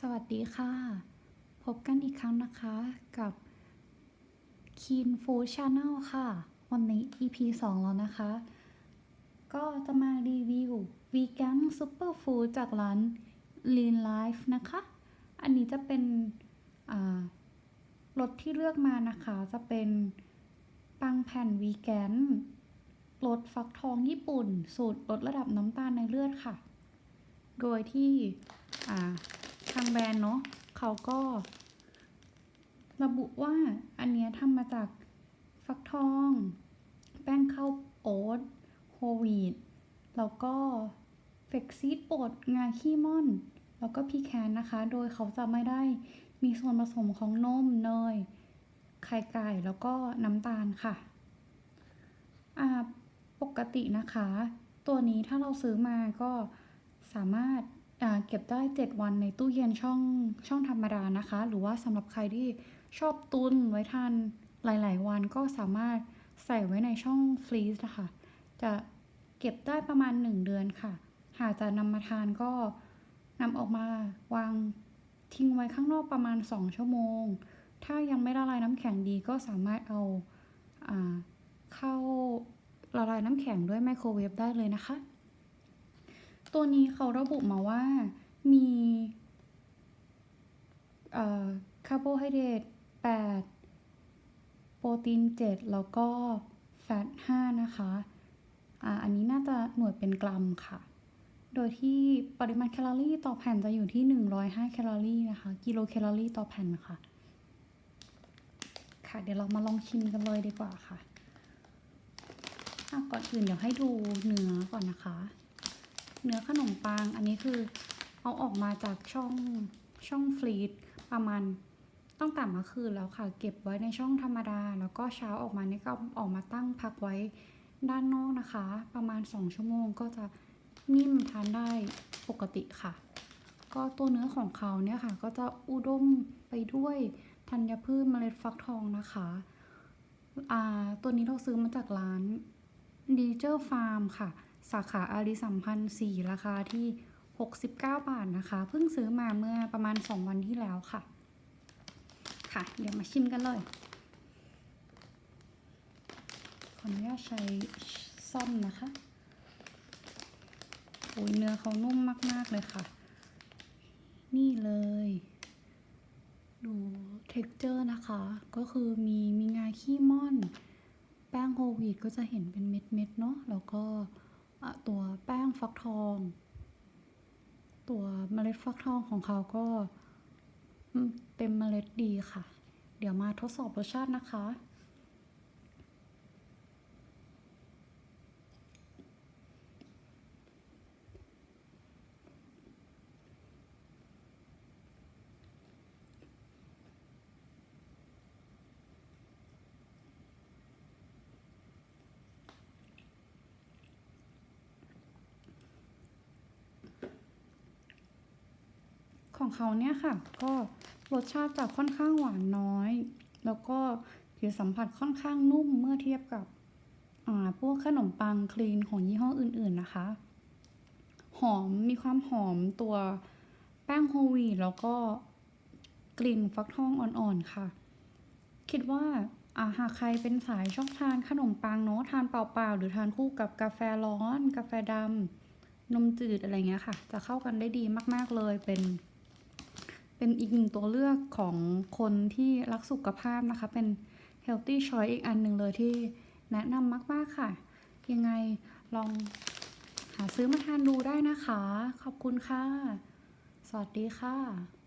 สวัสดีค่ะ พบกันอีกครั้งนะคะกับ Keen Food Channel ค่ะ วันนี้ EP 2 แล้วนะคะ ก็จะมารีวิว Vegan Superfood จากร้าน Lean Life นะคะ อันนี้จะเป็นรสที่เลือกมานะคะ จะเป็นปังแผ่นวีแกนรสฟักทองญี่ปุ่น สูตรลดระดับน้ำตาลในเลือดค่ะ โดยที่ ทางแบรนด์เนาะเขาก็ ระบุว่าอันเนี้ยทำมาจากฟักทอง แป้งข้าวโอ๊ตโฮลวีตแล้วก็เฟกซีดป่นงาขี้ม่อน แล้วก็พีแคนนะคะ โดยเขาจะไม่ได้มีส่วนผสมของนมเนยไข่ไก่แล้วก็น้ำตาลค่ะอ่าปกตินะคะ ตัวนี้ถ้าเราซื้อมาก็สามารถ เก็บได้ 7 วันในตู้เย็นช่องช่องธรรมดานะคะ หรือว่าสำหรับใครที่ชอบตุนไว้ทานหลาย ๆ วันก็สามารถใส่ไว้ในช่องฟรีซนะคะ จะเก็บได้ประมาณ 1 เดือนค่ะ หากจะนำมาทานก็นำออกมาวางทิ้งไว้ข้างนอกประมาณ 2 ชั่วโมง ถ้ายังไม่ละลายน้ำแข็งดีก็สามารถเอาอ่าเข้าละลายน้ำแข็งด้วยไมโครเวฟได้เลยนะคะ ตัวนี้เขาระบุมาว่ามีคาร์โบไฮเดรต8 โปรตีน 7 แล้วก็แฟต 5 นะคะออันนี้น่าจะหน่วยเป็นกรัมค่ะ โดยที่ปริมาณแคลอรี่ต่อแผ่นจะอยู่ที่ 105 แคลอรี่นะคะ กิโลแคลอรี่ต่อแผ่นค่ะ ค่ะ เดี๋ยวเรามาลองชิมกันเลยดีกว่าค่ะอะก่อนอื่นเดี๋ยวให้ดูเนื้อก่อนนะคะ เนื้อขนมปัง อันนี้คือเอาออกมาจากช่องช่องฟรีซประมาณตั้งแต่เมื่อคืนแล้วค่ะ เก็บไว้ในช่องธรรมดา แล้วก็เช้าออกมานี่ก็ออกมาตั้งพักไว้ด้านนอกนะคะ ประมาณ 2 ชั่วโมงก็จะนิ่มทานได้ปกติค่ะ ก็ตัวเนื้อของเขาเนี่ยค่ะ ก็จะอุดมไปด้วยธัญพืชเมล็ดฟักทองนะคะอ่าตัวนี้เราซื้อมาจากร้านดีเจอร์ฟาร์มค่ะ สาขาอารีสัมพันธ์4ราคาที่ 69 บาทนะคะ เพิ่งซื้อมาเมื่อประมาณ 2 วันที่แล้วค่ะ ค่ะ เดี๋ยวมาชิมกันเลย ขออนุญาตใช้ซ่อมนะคะโอ้ยเนื้อเขานุ่มมาก ๆ เลยค่ะ นี่เลย ดู texture นะคะ ก็คือมีมีงาขี้ม่อน แป้งโฮวีตก็จะเห็นเป็นเม็ด ๆ เนาะแล้วก็ ตัวแป้งฟักทอง ตัวเมล็ดฟักทองของเขาก็เต็มเมล็ดดีค่ะ เดี๋ยวมาทดสอบรสชาตินะคะ ของเขาเนี่ยค่ะ ก็รสชาติจะค่อนข้างหวานน้อย แล้วก็ผิวสัมผัสค่อนข้างนุ่มเมื่อเทียบกับพวกขนมปังคลีนของยี่ห้ออื่น ๆนะคะ หอมมีความหอมตัวแป้งโฮวีแล้วก็กลิ่นฟักทองอ่อนๆค่ะ คิดว่าอ่าหากใครเป็นสายชอบทานขนมปังเนาะทานเปล่าๆ หรือทานคู่กับกาแฟร้อน กาแฟดำนมจืดอะไรเงี้ยค่ะ จะเข้ากันได้ดีมากๆเลยเป็น เป็นอีกหนึ่งตัวเลือกของคนที่รักสุขภาพนะคะ เป็น healthy choice อีกอันหนึ่งเลยที่แนะนำมาก ๆ ค่ะ ยังไงลองหาซื้อมาทานดูได้นะคะ ขอบคุณค่ะ สวัสดีค่ะ